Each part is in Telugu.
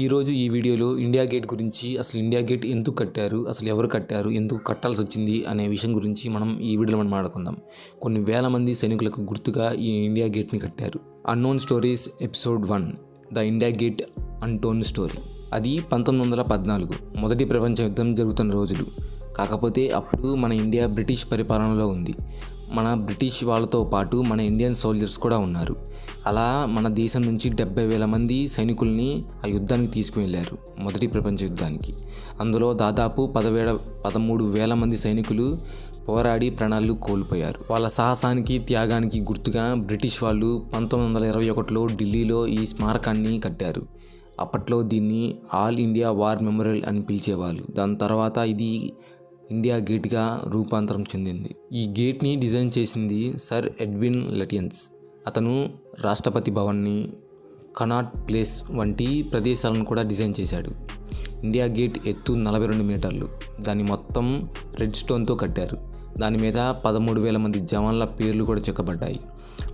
ఈరోజు ఈ వీడియోలో ఇండియా గేట్ గురించి అసలు ఇండియా గేట్ ఎందుకు కట్టారు అసలు ఎవరు కట్టారు ఎందుకు కట్టాల్సి వచ్చింది అనే విషయం గురించి మనం ఈ వీడియోలో మనం మాట్లాడుకుందాం. కొన్ని వేల మంది సైనికులకు గుర్తుగా ఈ ఇండియా గేట్ని కట్టారు. Unknown stories episode one the India gate untold story అది పంతొమ్మిది వందల పద్నాలుగు మొదటి ప్రపంచ యుద్ధం జరుగుతున్న రోజులు. కాకపోతే అప్పుడు మన ఇండియా బ్రిటిష్ పరిపాలనలో ఉంది. మన బ్రిటిష్ వాళ్ళతో పాటు మన ఇండియన్ సోల్జర్స్ కూడా ఉన్నారు. అలా మన దేశం నుంచి డెబ్బై వేల మంది సైనికుల్ని ఆ యుద్ధానికి తీసుకువెళ్ళారు మొదటి ప్రపంచ యుద్ధానికి. అందులో దాదాపు పదవేల పదమూడు వేల మంది సైనికులు పోరాడి ప్రాణాలు కోల్పోయారు. వాళ్ళ సాహసానికి త్యాగానికి గుర్తుగా బ్రిటిష్ వాళ్ళు పంతొమ్మిది వందల ఇరవై ఒకటిలో ఢిల్లీలో ఈ స్మారకాన్ని కట్టారు. అప్పట్లో దీన్ని ఆల్ ఇండియా వార్ మెమోరియల్ అని పిలిచేవాళ్ళు. దాని తర్వాత ఇది ఇండియా గేట్గా రూపాంతరం చెందింది. ఈ గేట్ని డిజైన్ చేసింది సర్ ఎడ్విన్ లెటియన్స్. అతను రాష్ట్రపతి భవన్ని కనాట్ ప్లేస్ వంటి ప్రదేశాలను కూడా డిజైన్ చేశాడు. ఇండియా గేట్ ఎత్తు నలభై రెండు మీటర్లు. దాన్ని మొత్తం రెడ్ స్టోన్తో కట్టారు. దాని మీద పదమూడు వేల మంది జవాన్ల పేర్లు కూడా చెక్కబడ్డాయి.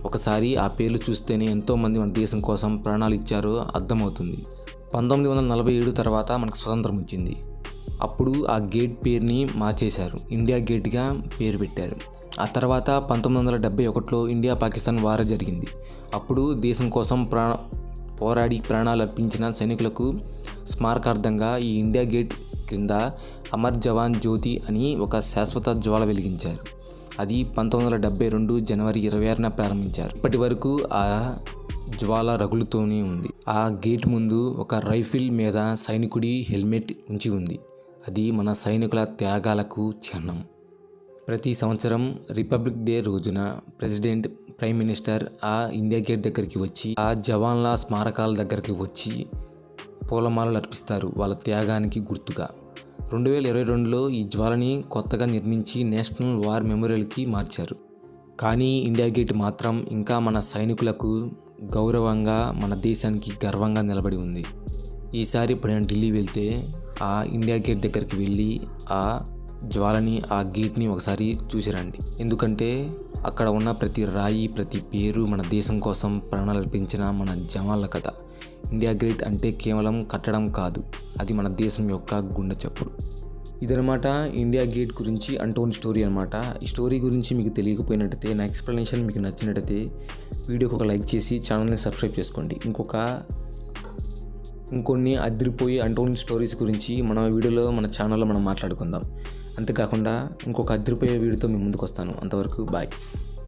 ఒకసారి ఆ పేర్లు చూస్తేనే ఎంతోమంది మన దేశం కోసం ప్రాణాలు ఇచ్చారో అర్థమవుతుంది. పంతొమ్మిది వందల నలభై ఏడు తర్వాత మనకు స్వతంత్రం వచ్చింది. అప్పుడు ఆ గేట్ పేరుని మార్చేశారు. ఇండియా గేట్గా పేరు పెట్టారు. ఆ తర్వాత పంతొమ్మిది వందల డెబ్బై ఒకటిలో ఇండియా పాకిస్తాన్ వార జరిగింది. అప్పుడు దేశం కోసం ప్రాణ పోరాడి ప్రాణాలు అర్పించిన సైనికులకు స్మారకార్థంగా ఈ ఇండియా గేట్ క్రింద అమర్ జవాన్ జ్యోతి అని ఒక శాశ్వత జ్వాల వెలిగించారు. అది పంతొమ్మిది వందల డెబ్బై రెండు జనవరి ఇరవై ఆరున ప్రారంభించారు. ఇప్పటి వరకు ఆ జ్వాల రగులుతోనే ఉంది. ఆ గేట్ ముందు ఒక రైఫిల్ మీద సైనికుడి హెల్మెట్ ఉంచి ఉంది. అది మన సైనికుల త్యాగాలకు చిహ్నం. ప్రతి సంవత్సరం రిపబ్లిక్ డే రోజున ప్రెసిడెంట్ ప్రైమ్ మినిస్టర్ ఆ ఇండియా గేట్ దగ్గరికి వచ్చి ఆ జవాన్ల స్మారకాల దగ్గరికి వచ్చి పూలమాలలు అర్పిస్తారు వాళ్ళ త్యాగానికి గుర్తుగా. రెండు వేల ఇరవై రెండులో ఈ జ్వాలని కొత్తగా నిర్మించి నేషనల్ వార్ మెమోరియల్కి మార్చారు. కానీ ఇండియా గేట్ మాత్రం ఇంకా మన సైనికులకు గౌరవంగా మన దేశానికి గర్వంగా నిలబడి ఉంది. ఈసారి ఎప్పుడైనా ఢిల్లీ వెళ్తే ఆ ఇండియా గేట్ దగ్గరికి వెళ్ళి ఆ జ్వాలని ఆ గేట్ని ఒకసారి చూసిరండి. ఎందుకంటే అక్కడ ఉన్న ప్రతి రాయి ప్రతి పేరు మన దేశం కోసం ప్రాణాలు అర్పించిన మన జవాన్ల కథ. ఇండియా గేట్ అంటే కేవలం కట్టడం కాదు అది మన దేశం యొక్క గుండె చప్పుడు. ఇదనమాట ఇండియా గేట్ గురించి అంటోన్ స్టోరీ అనమాట ఈ స్టోరీ గురించి మీకు తెలియకపోయినట్టయితే నా ఎక్స్ప్లెనేషన్ మీకు నచ్చినట్టయితే వీడియోకి ఒక లైక్ చేసి ఛానల్ని సబ్స్క్రైబ్ చేసుకోండి. ఇంకొక ఇంకొన్ని అదిరిపోయి అంటోన్ స్టోరీస్ గురించి మన వీడియోలో మన ఛానల్లో మనం మాట్లాడుకుందాం. అంతేకాకుండా ఇంకొక అదిరిపోయే వీడియోతో మీ ముందుకు వస్తాను అంతవరకు బాయ్